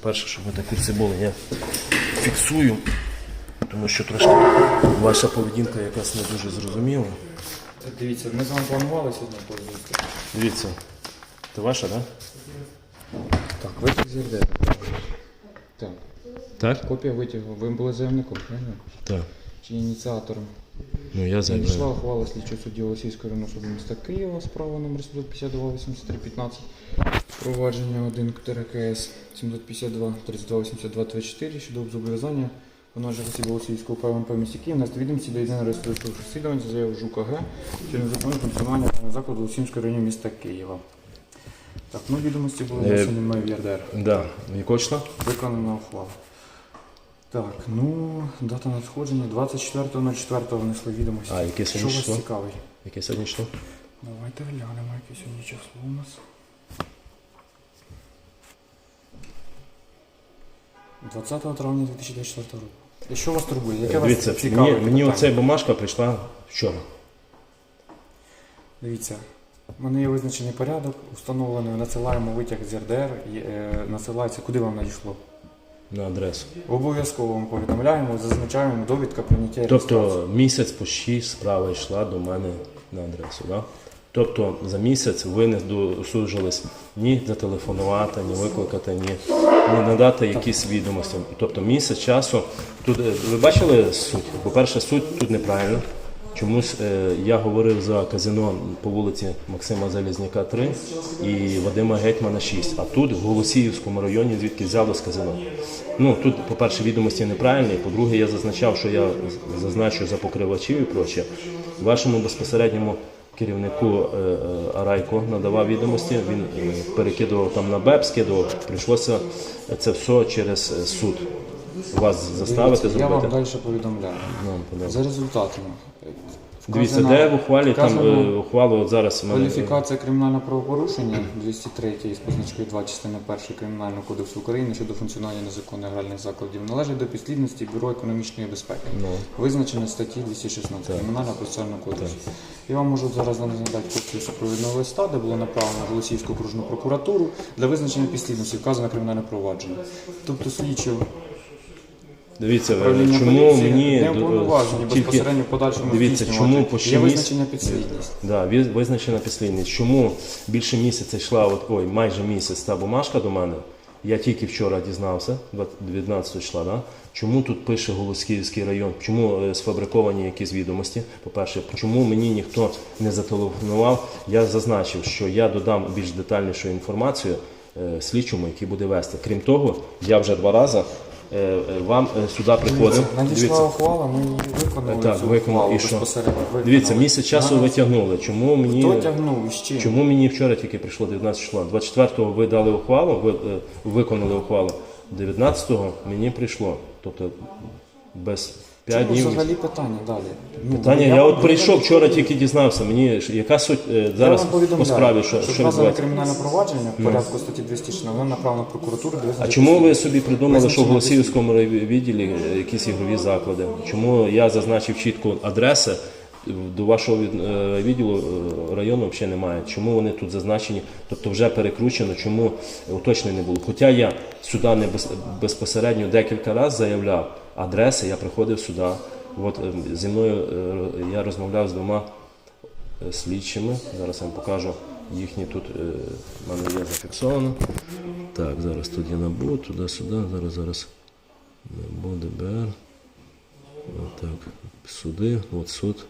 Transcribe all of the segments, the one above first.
По-перше, щоб ви на курсі були, я фіксую, тому що трошки ваша поведінка якась не дуже зрозуміла. Дивіться, ми з вами планували сьогодні по. Дивіться, це ваша, так? Так, витяг з ЄРДР. Так, Так? копія витягу. Ви були заявником, правильно? Так. Чи ініціатором? Ну я Надійшла заявляю. ухвала слідчого судді Голосівського районного суду міста Києва, справа номер 752 8315 провадження 1 КТРКС 752 32 82 24 щодо зобов'язання виконавчих осіб Голосівського ПМП в місті Київ внести відомості до єдиного реєстру розслідування за заяву ЖУК АГ чи незаконне функціонування закладу Голосівського району міста Києва. Так, ну відомості були Е, внесені в ЄРДР. Да. Якого числа? Виконана ухвала. Так, ну, дата надходження 24.04 внесли відомості. А, яке Що сьогодні вас число? цікавить? Яке сьогодні число? Давайте глянемо, яке сьогодні число у нас. 20 травня 2024 року. І що вас турбує? Яке Дивіться, вас цікавить мені, мені питання? оця бумажка прийшла вчора. Дивіться, в мене є визначений порядок, установлений, надсилаємо витяг з РДР, і, е, надсилається, куди вам надійшло? На адресу. Обов'язково вам повідомляємо, зазначаємо довідка прийняття реєстрації. Тобто місяць по 6 справа йшла до мене на адресу. Да? Тобто за місяць ви не досужились ні зателефонувати, ні викликати, ні, ні надати якісь відомості. Тобто місяць часу. Тут е, ви бачили суть? По-перше, суть тут неправильно. Чомусь е, я говорив за казино по вулиці Максима Залізняка 3 і Вадима Гетьмана 6. А тут в Голосіївському районі звідки взялось казино. Ну тут, по-перше, відомості неправильні. По-друге, я зазначав, що я зазначу за покривачів і проче. Вашому безпосередньому керівнику е, е, Арайко надавав відомості. Він е, перекидував там на БЕП, скидував. Прийшлося це все через суд. Вас заставити зробити. Я вам далі повідомляю. За результатами. Е, Дивіться, де в ухвалі там вказано е, ухвалу от зараз. Кваліфікація кримінального правопорушення 203 з позначкою 2 частини 1 Кримінального кодексу України щодо функціонування незаконних гральних закладів належить до підслідності Бюро економічної безпеки. Ну. Визначено в статті 216 Кримінального процесуального кодексу. Я вам можу зараз надати копію супровідного листа, де було направлено в Голосіївську окружну прокуратуру для визначення підслідності вказано кримінальне провадження. Тобто слідчі Дивіться, е, управління чому поліції мені не уповноважені тільки безпосередньо в подальшому дивіться, здійснювати. чому по Є визначення підслідність. Да, віз- визначена підслідність. Чому більше місяця йшла, от, ой, майже місяць та бумажка до мене? Я тільки вчора дізнався, 19 числа, да? чому тут пише Голосківський район, чому е, сфабриковані якісь відомості. По-перше, чому мені ніхто не зателефонував, я зазначив, що я додам більш детальнішу інформацію е, слідчому, який буде вести. Крім того, я вже два рази е, е, вам е, сюди приходив. Надійшла ухвала, ми її виконали. Так, цю виконали. І що? безпосередньо. Виконали. Дивіться, місяць часу ви витягнули. Чому мені Хто тягнув і з чим? Чому мені вчора тільки прийшло 19 числа? 24-го ви дали ухвалу, ви е, виконали ухвалу. 19-го мені прийшло. Тобто без 5 Чому днів. взагалі питання далі? Ну, Питання, я, вам от прийшов повідомляю, вчора, тільки дізнався. Мені ж- яка суть е, я зараз вам по справі, що, що вказане відбувається? кримінальне провадження в порядку статті 206 воно направлено в прокуратуру. для А чому ви собі придумали, що в Голосіївському відділі е, якісь ігрові заклади? Чому я зазначив чітко адреси? До вашого від- е, відділу е, району взагалі немає. Чому вони тут зазначені? Тобто вже перекручено, чому уточнень не було. Хоча я сюди не без- безпосередньо декілька разів заявляв адреси, я приходив сюди. От е, зі мною е, я розмовляв з двома е, слідчими. Зараз я вам покажу їхні тут. е, в мене є зафіксовано. Так, зараз тут є НАБУ, туди-сюди, зараз, зараз. НАБУ, ДБР. От так, суди, от суд.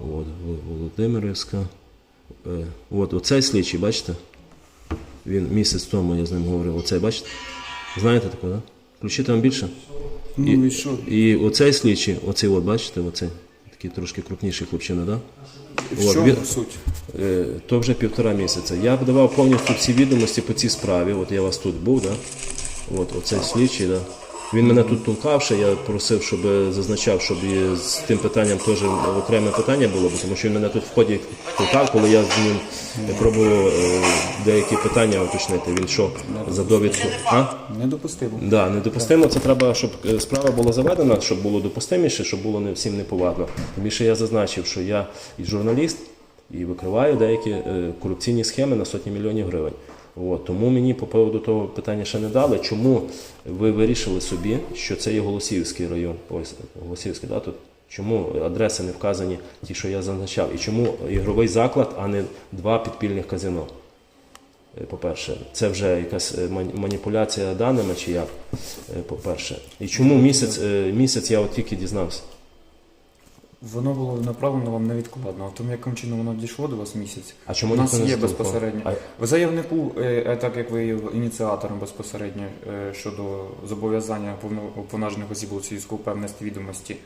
От, Володимирівська. Е, От, оцей слідчий, бачите? Він місяць тому я з ним говорив. Оцей, бачите? Знаєте такого, так? Да? Включити вам більше? Ну і що? І оцей слідчий, оцей, от, бачите, оцей, такий трошки крупніший хлопчина. Да? В От, чому він- суть? Е, то вже півтора місяця. Я б давав повністю всі відомості по цій справі. От я у вас тут був, да? От, оцей слідчий, да? Він мене тут толкав, ще я просив, щоб зазначав, щоб і з тим питанням теж окреме питання було, бо тому що він мене тут в ході толкав, коли я з ним пробував е, деякі питання уточнити. Він що за довідку? А? Недопустимо. Да, недопустимо. Це треба, щоб е, справа була заведена, щоб було допустиміше, щоб було не всім неповадно. Тим більше я зазначив, що я і журналіст, і викриваю деякі е, корупційні схеми на сотні мільйонів гривень. От, тому мені по поводу того питання ще не дали. Чому ви вирішили собі, що це є Голосіївський район? Ось Голосіївський, да, тут. Чому адреси не вказані, ті, що я зазначав, і чому ігровий заклад, а не два підпільних казино? Е, По-перше, це вже якась е, маніпуляція даними, чи як? Е, По-перше, і чому місяць, місяць я от тільки дізнався? Воно було направлено вам невідкладно, а тому яким чином воно дійшло до вас місяць. А чому У нас є безпосередньо. А, заявнику, е, е, так як ви є ініціатором безпосередньо е, щодо зобов'язання повно- осіб осіб Голосіївського певності відомості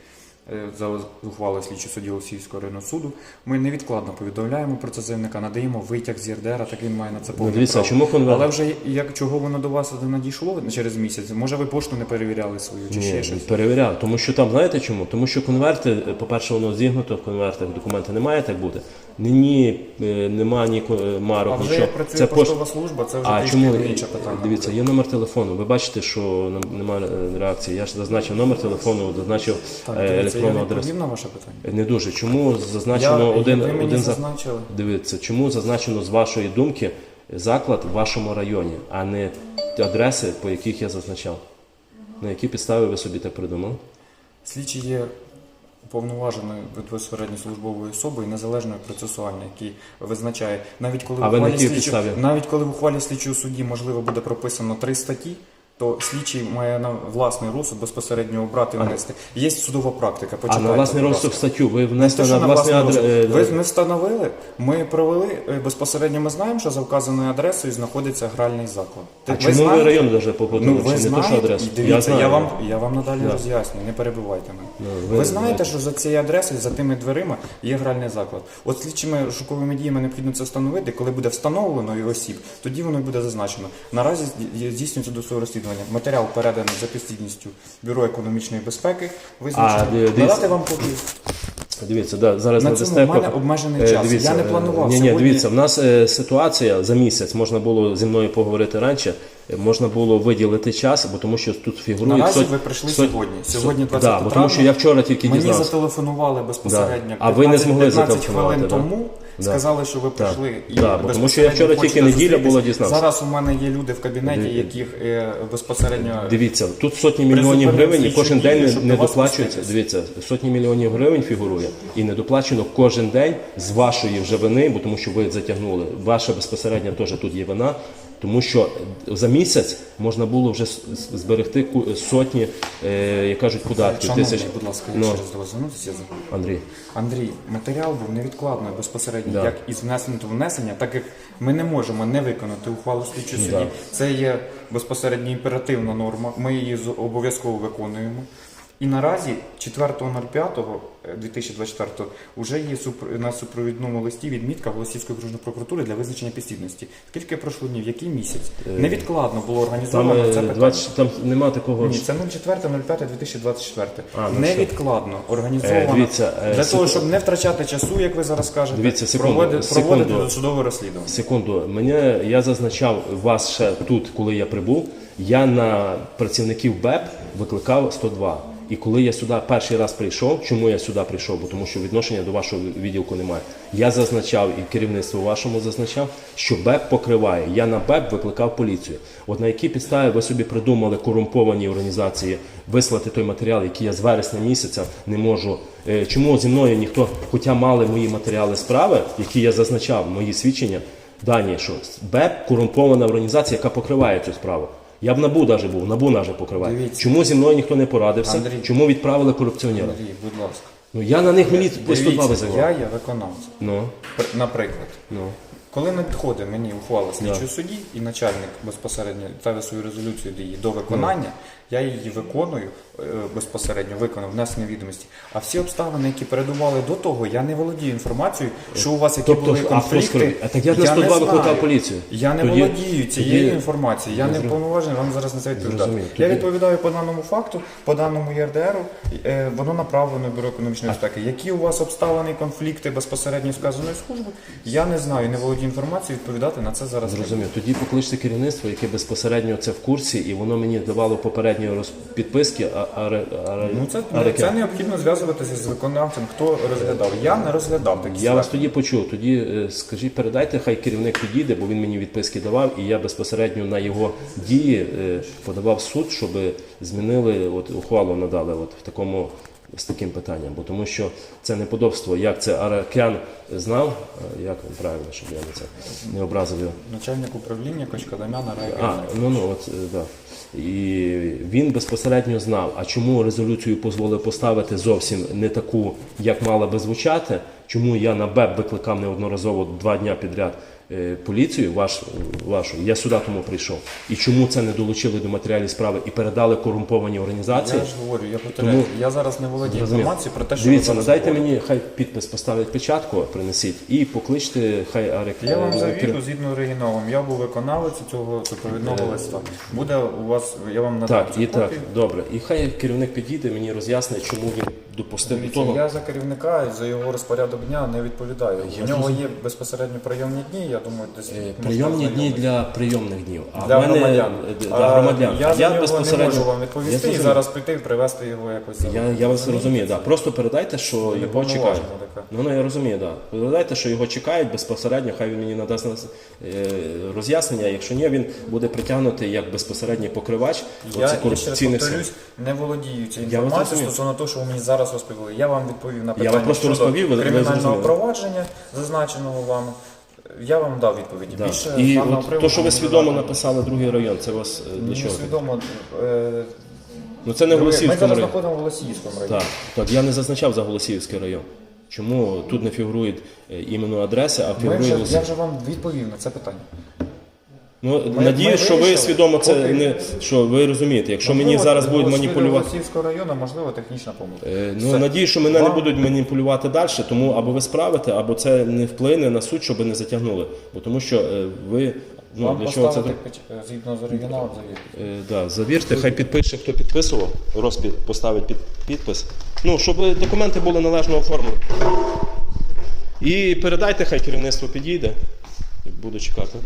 за ухвалою слідчого судді Голосіївського районного суду, ми невідкладно повідомляємо про це заявника, надаємо витяг з ЄРДР, так він має на це ну, повне дивіться, право. чому конверт? Але вже як чого воно до вас не надійшло через місяць? Може ви пошту не перевіряли свою чи ще щось? перевіряв. Тому що там, знаєте чому? Тому що конверти, е, по-перше, воно зігнуто в конвертах, документи не має так бути. Ні, е, нема ні е, марок, А вже нічого. як працює Це пош- поштова служба, це вже А чому інше питання. дивіться, є номер телефону. Ви бачите, що немає е, реакції. Я ж зазначив номер телефону, зазначив Так, е, дивіться, я відповів на ваше питання. Не дуже. Чому зазначено один, ви мені один за зазначили. дивіться, чому зазначено з вашої думки заклад в вашому районі, а не адреси, по яких я зазначав? На які підстави ви собі так придумали? Слідчий є уповноваженою безпосередньо службовою особою незалежною процесуально, який визначає навіть коли А в ви на ухвалі слідчого, навіть коли в ухвалі слідчого судді можливо буде прописано три статті. То слідчий має на власний розсуд безпосередньо обрати і внести. Є судова практика. А на власний розсуд статтю ви Не внесли на власний адрес. Ви ми встановили, ми провели е, безпосередньо. Ми знаємо, що за вказаною адресою знаходиться гральний заклад. А Ви чому ви район даже попутали? Ну, ви не то, адресу? дивіться, я, знаю. вам, я вам надалі Да. роз'ясню, не перебивайте мене. Ну, Ви знаєте, що за цією адресою, за тими дверима є гральний заклад. От слідчими розшуковими діями необхідно це встановити. Коли буде встановлено і осіб, тоді воно буде зазначено. Наразі зді- здійснюється досудове розслідування. Матеріал переданий за підслідністю Бюро економічної безпеки. А, Визначено. дивіться. Надати вам копію. Дивіться, да, зараз На цьому в мене обмежений Е, час. Я не планував Ні, ні, сьогодні. дивіться, в нас е, ситуація за місяць, можна було зі мною поговорити раніше, е, можна було виділити час, бо тому що тут фігурують Наразі сот- ви прийшли сот- сьогодні. Сьогодні 20 да, бо тому що я вчора тільки Мені дізнався. зателефонували безпосередньо. Да. А ви не змогли 15 зателефонувати, хвилин да? тому. Да. Сказали, що ви прийшли і Да, бо тому що я безпосередньо вчора тільки неділя зустрітись. була, дізнався. Зараз у мене є люди в кабінеті, яких е, безпосередньо Дивіться, тут сотні мільйонів гривень і слідчі кожен дії, день не, щоб не до вас доплачується. Дивіться, сотні мільйонів гривень фігурує і не доплачено кожен день з вашої вже вини, бо тому що ви затягнули. Ваша безпосередня теж тут є вина. Тому що за місяць можна було вже зберегти сотні, е, як кажуть, податків. Шановний, Тисяч. будь ласка, Ну. я ще раз до вас звернутися. Андрій, Андрій, матеріал був невідкладно безпосередньо, Да. як із внесення до внесення, так як ми не можемо не виконати ухвалу слідчого Да. судді. Це є безпосередньо імперативна норма. Ми її обов'язково виконуємо. І наразі 4.05.2024 вже є на супровідному листі відмітка Голосівської окружної прокуратури для визначення підслідності. Скільки пройшло днів? Який місяць? Невідкладно було організовано е, це питання. 20, там нема такого. Ні, це 04.05.2024. А, ну Невідкладно організовано Е, дивіться, е, для того, щоб не втрачати часу, як ви зараз кажете, Дивіться, секунду, проводити, секунду. проводити досудове розслідування. Секунду, мене я зазначав вас ще тут, коли я прибув. Я на працівників БЕП викликав 102. І коли я сюди перший раз прийшов, чому я сюди прийшов? Бо тому що відношення до вашого відділку немає. Я зазначав і керівництво вашому зазначав, що БЕП покриває. Я на БЕП викликав поліцію. От на якій підставі ви собі придумали корумповані організації вислати той матеріал, який я з вересня місяця не можу. Е, Чому зі мною ніхто, хоча мали мої матеріали справи, які я зазначав, мої свідчення, дані, що БЕП корумпована організація, яка покриває цю справу. Я б набу навіть був, набу навіть покриває. Дивіться. Чому зі мною ніхто не порадився? Андрій. Чому відправили корупціонера? Андрій, будь ласка. Ну я на них мені по 102 Дивіться, визивав. я є виконавцем. Ну, Пр- Наприклад, ну. коли надходить мені ухвала слідчого судді і начальник безпосередньо ставить свою резолюцію до її до виконання, я її виконую е, безпосередньо, виконав внесення відомості. А всі обставини, які передували до того, я не володію інформацією, що у вас які Тобто, були конфлікти. А так я на не 102 знаю. викликав поліцію. Я не Тоді- володію цією тоді- інформацією. Я не вповноважений вам зараз на це відповідати. Я відповідаю по даному факту, по даному ЄРДРу. е, Воно направлено в бюро економічної безпеки. Які у вас обставини конфлікти безпосередньо з вказаною службою? Я не знаю, не володію інформацію, відповідати на це зараз. Зрозумів. Тоді покличте керівництво, яке безпосередньо це в курсі, і воно мені давало попередні роз... підписки, а, а, а, Ну це, а це необхідно зв'язуватися з виконавцем, хто розглядав. Я не розглядав такі Я вас тоді почув. Тоді е, скажіть, передайте, хай керівник підійде, бо він мені відписки давав, і я безпосередньо на його дії е, подавав суд, щоб змінили от ухвалу надали от в такому з таким питанням. Бо тому що це неподобство, як це Аракян знав, е, як він правильно, щоб я не це не образив його. Начальник управління Кочкадамяна А, району. ну ну от е, да. І він безпосередньо знав, а чому резолюцію дозволив поставити зовсім не таку, як мала би звучати. Чому я на БЕП викликав неодноразово два дня підряд поліцію ваш, вашу, я сюди тому прийшов. І чому це не долучили до матеріалів справи і передали корумповані організації? Я ж говорю, я повторяю, Тому- я зараз не володію інформацією про те, що Дивіться, ви надайте говорите. мені, хай підпис поставить печатку, принесіть і покличте, хай Арик. Я вам е, завірю згідно оригіналом. Я був виконавець цього супровідного листа. Буде у вас, я вам надам Так, і так, добре. І хай керівник підійде, мені роз'яснить, чому він допустив Дивіться, того. я за керівника і за його розпорядок дня не відповідаю. Я У нього є безпосередньо прийомні дні, я думаю, десь Е, Прийомні дні для прийомних днів, а для мене громадян. для громадян. Я, за нього безпосередньо не можу вам Я відповісти і зараз піти і привезти його якось. Я, я вас розумію, да. Просто передайте, що його чекають. Ну, ну я розумію, да. Передайте, що його чекають безпосередньо, хай він мені надасть е, роз'яснення. Якщо ні, він буде притягнутий як безпосередній покривач. Я, я ще раз повторюсь, не володію цією Я інформацією стосовно того, що ви мені зараз розповіли. Я вам відповів на Я питання вам просто щодо розповів, ви- ви кримінального зрозуміли. провадження, зазначеного вами. Я вам дав відповіді. Да. Більше І даного от приводу то, що ви не свідомо написали другий район, це вас е, для чого? свідомо. е, Ну це не в Ми Голосіївському зараз районі. знаходимо в Голосіївському районі. Так, так, я не зазначав за Голосіївський район. Чому тут не фігурують е, іменно адреси, а Ми фігурує вже, я Голосіївський? вже вам відповів на це питання. Ну, Ми- надію, ми що ви вирішили, свідомо це поки- не що ви розумієте. Якщо мені Можливо, зараз будуть маніпулювати. Голосіївського району, можливо, технічна помилка. Е, Ну Все. надію, що мене не Вам- будуть маніпулювати далі, тому або ви справите, або це не вплине на суд, щоб не затягнули. Бо тому що е, ви ну Вам для чого це поставити печ- згідно з оригіналом завірити. Е, да, завірте, хай підпише, хто підписував, розпід поставить під підпис. Ну, щоб документи були належно оформлені. І передайте, хай керівництво підійде. Буду чекати.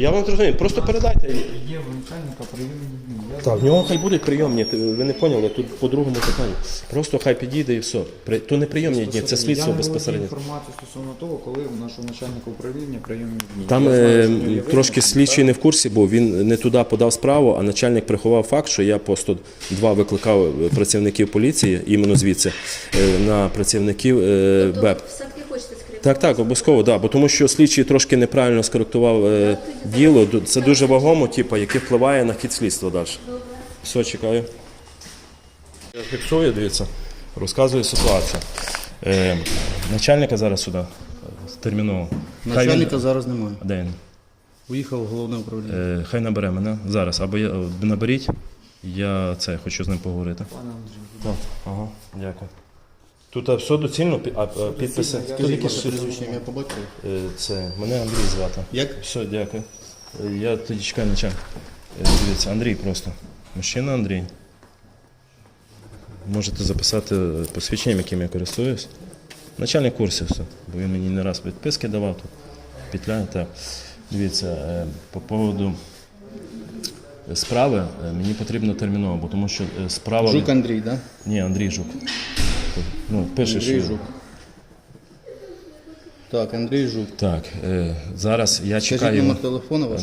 Я вам розумію, просто передайте. Є в начальника прийомні дні. Я Так, в нього хай будуть прийомні. ти- Ви не поняли, тут по другому питанню. Просто хай підійде і все. При- То не прийомні дні, це слідство Я не безпосередньо. володію інформацію стосовно того, коли у нашого начальника управління прийомні дні. Там Я знаю, е, що є трошки визначено, слідчий не в курсі, бо він не туди подав справу, а начальник приховав факт, що я по 102 викликав е, працівників поліції, іменно звідси, е, на працівників е, Тобто БЕП. хочете скрити? Так, так, обов'язково, да, бо тому що слідчий трошки неправильно скоректував е, діло. Ду- Це дуже вагомо, типу, яке впливає на хід слідства далі. Все, чекаю. Я фіксую, дивіться, розказую ситуацію. Е, начальника зараз сюди. е, Терміново. Хай він- Начальника зараз немає. Де він? Уїхав в головне управління. Е, хай набере мене зараз. Або я е, наберіть. Я це хочу з ним поговорити. Пане Андрію, Так, ага, дякую. Тут все доцільно, а, е, підписи. якісь кажу, Прізвище ім'я по батькові. Е, Це мене Андрій звати. Як? Все, дякую. Е, Я тоді чекаю. Е, Дивіться, Андрій просто. Мужчина Андрій. Можете записати посвідченням, яким я користуюсь. Начальник курсів все. Бо він мені не раз відписки давав тут. Петля, так. Дивіться, по поводу справи мені потрібно терміново, бо тому що справа. Жук Андрій, да? Ні, Андрій Жук. Ну, пишеш. Андрій що- Жук. Так, Андрій Жук. Так, е, зараз я Скажіть чекаю номер телефону ваш.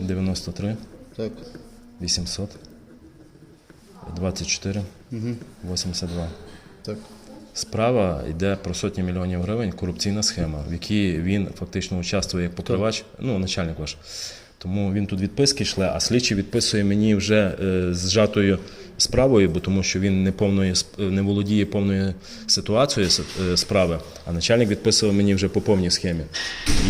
093 Так. 800 24 82. Так. Справа йде про сотні мільйонів гривень, корупційна схема, в якій він фактично участвує як покривач, ну, начальник ваш. Тому він тут відписки йшли, а слідчий відписує мені вже е, зжатою справою, бо тому що він не повної не володіє повною ситуацією е, справи, а начальник відписував мені вже по повній схемі.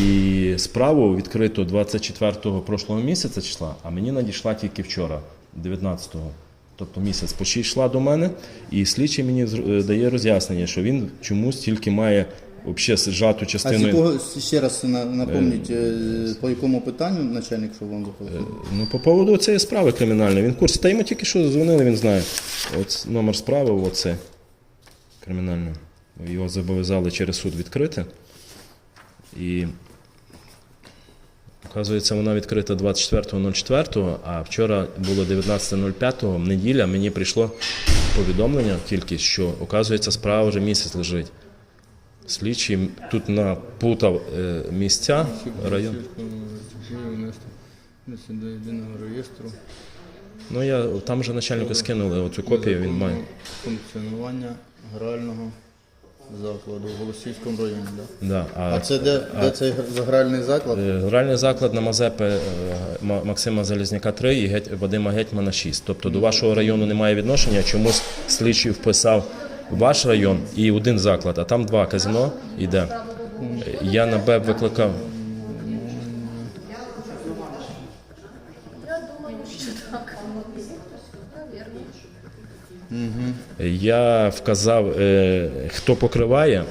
І справу відкрито 24-го прошлого місяця числа, а мені надійшла тільки вчора, 19-го. Тобто місяць йшла до мене, і слідчий мені е, дає роз'яснення, що він чомусь тільки має взагалі зжату А з якого ще раз на- напомніть, е, по якому питанню начальник, що вам запропонував? Ну, по поводу цієї справи кримінальної. Він в курсі. Та йому тільки що дзвонили, він знає. От номер справи, оце кримінальний. Його зобов'язали через суд відкрити. І Оказується, вона відкрита 24.04, а вчора було 19.05, неділя, мені прийшло повідомлення тільки, що, оказується, справа вже місяць лежить. Слідчий тут напутав е, місця, район. до єдиного реєстру. Ну, я, там вже начальнику скинули оцю копію, він має. Функціонування грального закладу в Голосівському районі, так? Да, а, А це де, де цей гральний заклад? Е, Гральний заклад на Мазепи е, Максима Залізняка 3 і Вадима Гетьмана 6. Тобто до вашого району немає відношення, чомусь слідчий вписав ваш район і один заклад, а там два казино йде. Е, Я на БЕБ викликав. Я вказав, е, хто покриває.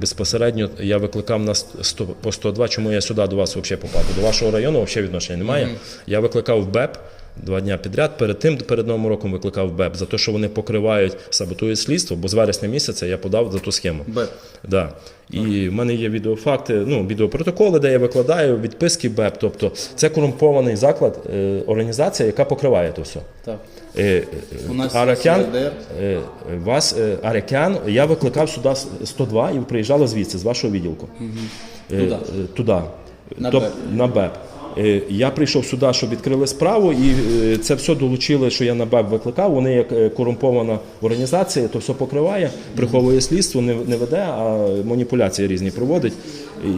Безпосередньо я викликав на 100, по 102, чому я сюди до вас взагалі попав. До вашого району взагалі відношення немає. Я викликав в БЕП два дня підряд. Перед тим, перед Новим роком викликав БЕП за те, що вони покривають, саботують слідство, бо з вересня місяця я подав за ту схему. БЕП. Да. І в мене є відеофакти, ну, відеопротоколи, де я викладаю, відписки БЕП. Тобто це корумпований заклад, е, організація, яка покриває то все. Так. Е, е, Аракян, е, вас, е, Аракян, я викликав сюди 102 і ви приїжджали звідси, з вашого відділку. Е, Туди. е, туди. На Тоб- БЕП. на БЕП. Е, Я прийшов сюди, щоб відкрили справу, і е, це все долучили, що я на БЕП викликав. Вони як е, корумпована організація, то все покриває, приховує слідство, не, не веде, а маніпуляції різні проводить.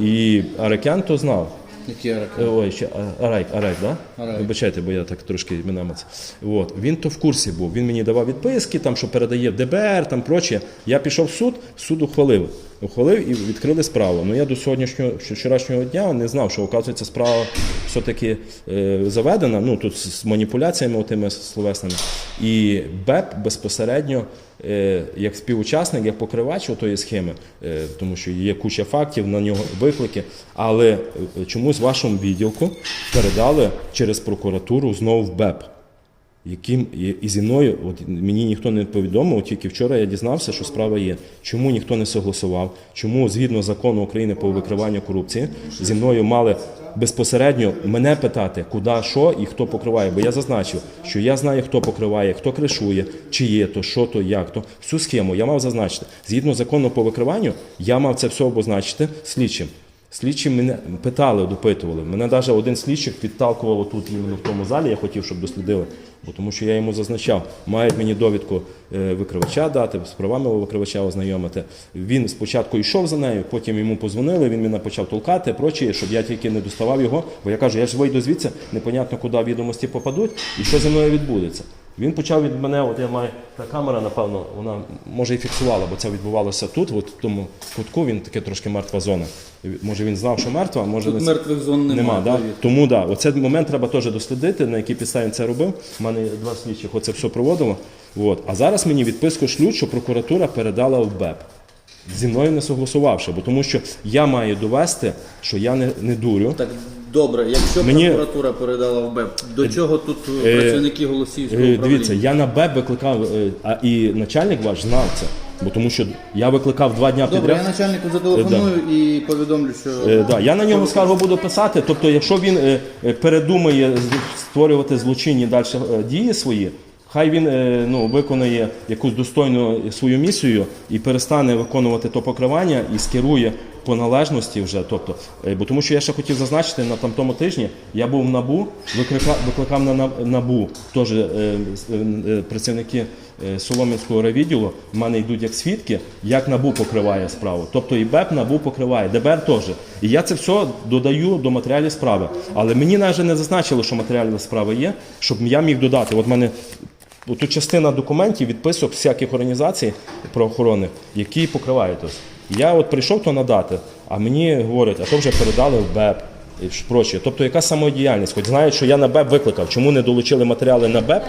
І Аракян то знав. Які Е. Ой, ще Арайк, Арайк, да? Арайк. Вибачайте, бо я так трошки імена. От. Він то в курсі був. Він мені давав відписки, там, що передає в ДБР, там проче. Я пішов в суд, суд ухвалив. Ухвалив і відкрили справу. Ну я до сьогоднішнього вчорашнього дня не знав, що оказується справа все-таки е, заведена. Ну тут з маніпуляціями тими словесними. І БЕП безпосередньо. е, Як співучасник, як покривач тої схеми, е, тому що є куча фактів на нього виклики, але чомусь вашому відділку передали через прокуратуру знову в БЕП. Яким і- зі мною, от мені ніхто не повідомив, тільки вчора я дізнався, що справа є. Чому ніхто не согласував? Чому згідно закону України по викриванню корупції зі мною мали безпосередньо мене питати, куди, що і хто покриває? Бо я зазначив, що я знаю, хто покриває, хто кришує, чи є то, що то, як то. Всю схему я мав зазначити. Згідно закону по викриванню, я мав це все обозначити слідчим. Слідчі мене питали, допитували. Мене навіть один слідчик підталкував тут іменно в тому залі. Я хотів, щоб дослідили, бо тому що я йому зазначав, мають мені довідку е, викривача дати, з правами викривача ознайомити. Він спочатку йшов за нею, потім йому позвонили, він мене почав толкати, прочі, щоб я тільки не доставав його. Бо я кажу, я ж вийду звідси, непонятно, куди відомості попадуть і що зі мною відбудеться. Він почав від мене, от я маю та камера, напевно, вона може і фіксувала, бо це відбувалося тут, от в тому кутку, він таке трошки мертва зона. Може він знав, що мертва, а може Тут не мертвих зон немає. Нема, да? Тому да, оцей момент треба теж дослідити, на якій підставі він це робив. У мене два слідчих оце все проводило. От. А зараз мені відписку шлють, що прокуратура передала в БЕП. Зі мною не согласувавши, бо тому що я маю довести, що я не, не дурю. Так, добре, якщо Мені- прокуратура передала в БЕП, до чого тут Е, працівники голосів? Е, управління? Дивіться, я на беб викликав, е, а і начальник ваш знав це. Бо тому що я викликав два дня Добре, підряд. я начальнику зателефоную і повідомлю, що Е, да, я на нього скаргу буду писати. Тобто, якщо він е, е, передумає з- створювати злочинні далі е, дії свої, хай він е, ну, виконає якусь достойну свою місію і перестане виконувати то покривання і скерує по належності вже. Тобто, е, бо тому що я ще хотів зазначити на там тому тижні, я був в набу, викликав, викликав на набу теж е, е, працівники. е, Солом'янського райвідділу в мене йдуть як свідки, як НАБУ покриває справу. Тобто і БЕП НАБУ покриває, ДБР теж. І я це все додаю до матеріалів справи. Але мені навіть не зазначило, що матеріали справи є, щоб я міг додати. От мене тут частина документів, відписок всяких організацій правоохоронних, які покривають ось. Я от прийшов то надати, а мені говорять, а то вже передали в БЕП. І ж прочее. Тобто яка самодіяльність? Хоч знають, що я на БЕП викликав, чому не долучили матеріали на БЕП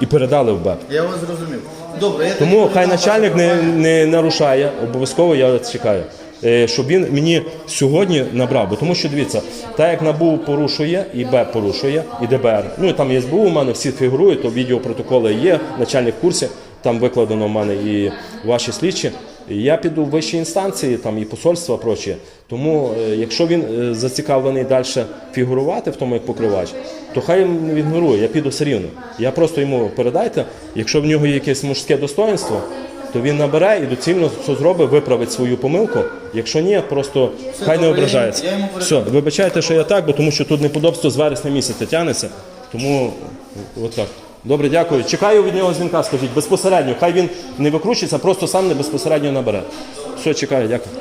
і передали в БЕП. я вас зрозумів. Добре, я Тому хай начальник не, не нарушає, обов'язково я чекаю. Е, Щоб він мені сьогодні набрав, бо тому що дивіться, так як НАБУ порушує, і БЕП порушує, і ДБР. Ну і там є СБУ, у мене всі фігурують, то відеопротоколи є, начальник в курсі, там викладено в мене і ваші слідчі. Я піду в вищі інстанції, там і посольства, прочі. Тому, е, якщо він е, зацікавлений далі фігурувати в тому як покривач, то хай він ігнорує, я піду все рівно. Я просто йому передайте, якщо в нього є якесь мужське достоинство, то він набере і доцільно все зробить, виправить свою помилку. Якщо ні, просто хай не добре, ображається. я йому Все, вибачайте, що я так, бо тому що тут неподобство з вересня місяця тягнеться. Тому от так. Добре, дякую. Чекаю від нього дзвінка, скажіть, безпосередньо. Хай він не викручується, просто сам не безпосередньо набере. Все, чекаю, дякую.